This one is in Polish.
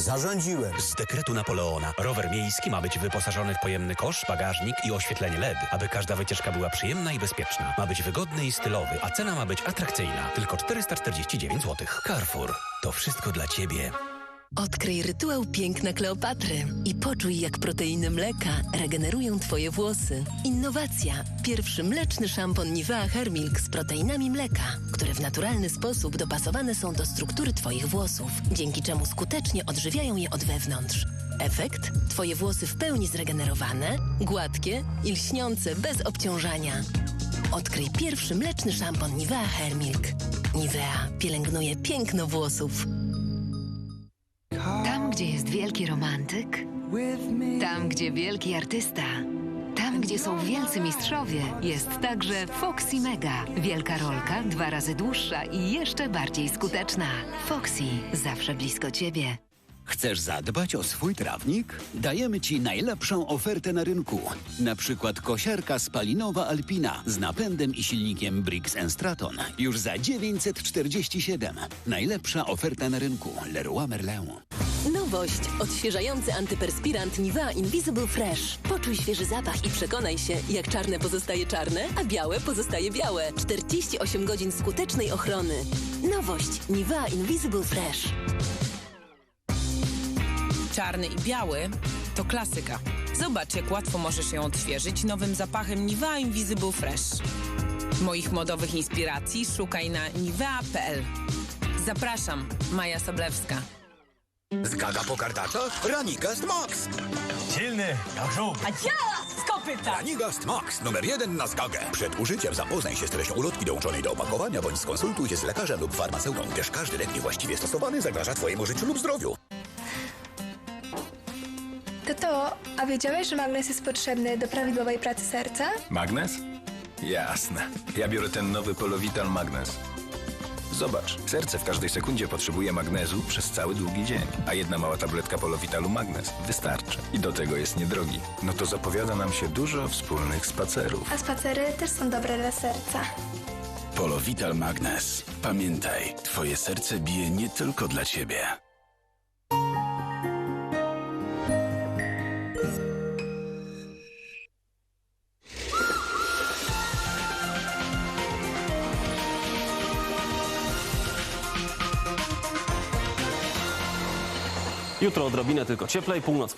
Zarządziłem. Z dekretu Napoleona rower miejski ma być wyposażony w pojemny kosz, bagażnik i oświetlenie LED, aby każda wycieczka była przyjemna i bezpieczna. Ma być wygodny i stylowy, a cena ma być atrakcyjna. Tylko 449 zł. Carrefour. To wszystko dla Ciebie. Odkryj rytuał piękna Kleopatry i poczuj, jak proteiny mleka regenerują Twoje włosy. Innowacja. Pierwszy mleczny szampon Nivea Hair Milk z proteinami mleka, które w naturalny sposób dopasowane są do struktury Twoich włosów, dzięki czemu skutecznie odżywiają je od wewnątrz. Efekt? Twoje włosy w pełni zregenerowane, gładkie i lśniące bez obciążania. Odkryj pierwszy mleczny szampon Nivea Hair Milk. Nivea pielęgnuje piękno włosów. Tam, gdzie jest wielki romantyk, tam, gdzie wielki artysta, tam, gdzie są wielcy mistrzowie, jest także Foxy Mega. Wielka rolka, dwa razy dłuższa i jeszcze bardziej skuteczna. Foxy, zawsze blisko ciebie. Chcesz zadbać o swój trawnik? Dajemy Ci najlepszą ofertę na rynku. Na przykład kosiarka spalinowa Alpina z napędem i silnikiem Briggs Straton już za 947. Najlepsza oferta na rynku. Leroy Merlin. Nowość. Odświeżający antyperspirant Nivea Invisible Fresh. Poczuj świeży zapach i przekonaj się, jak czarne pozostaje czarne, a białe pozostaje białe. 48 godzin skutecznej ochrony. Nowość. Nivea Invisible Fresh. Czarny i biały to klasyka. Zobacz, jak łatwo możesz ją odświeżyć nowym zapachem Nivea Invisible Fresh. Moich modowych inspiracji szukaj na nivea.pl. Zapraszam, Maja Soblewska. Zgaga po kartaczach? Ranikast Max. Silny, jak żółw. Ranigast Max, numer jeden na zgagę. Przed użyciem zapoznaj się z treścią ulotki dołączonej do opakowania, bądź skonsultuj się z lekarzem lub farmaceutą, gdyż każdy lek niewłaściwie stosowany zagraża Twojemu życiu lub zdrowiu. Tato, a wiedziałeś, że magnes jest potrzebny do prawidłowej pracy serca? Magnes? Jasne. Ja biorę ten nowy Polovital Magnes. Zobacz, serce w każdej sekundzie potrzebuje magnezu przez cały długi dzień, a jedna mała tabletka Polovitalu Magnes wystarczy. I do tego jest niedrogi. No to zapowiada nam się dużo wspólnych spacerów. A spacery też są dobre dla serca. Polovital Magnes. Pamiętaj, twoje serce bije nie tylko dla ciebie. Jutro odrobinę tylko cieplej, północ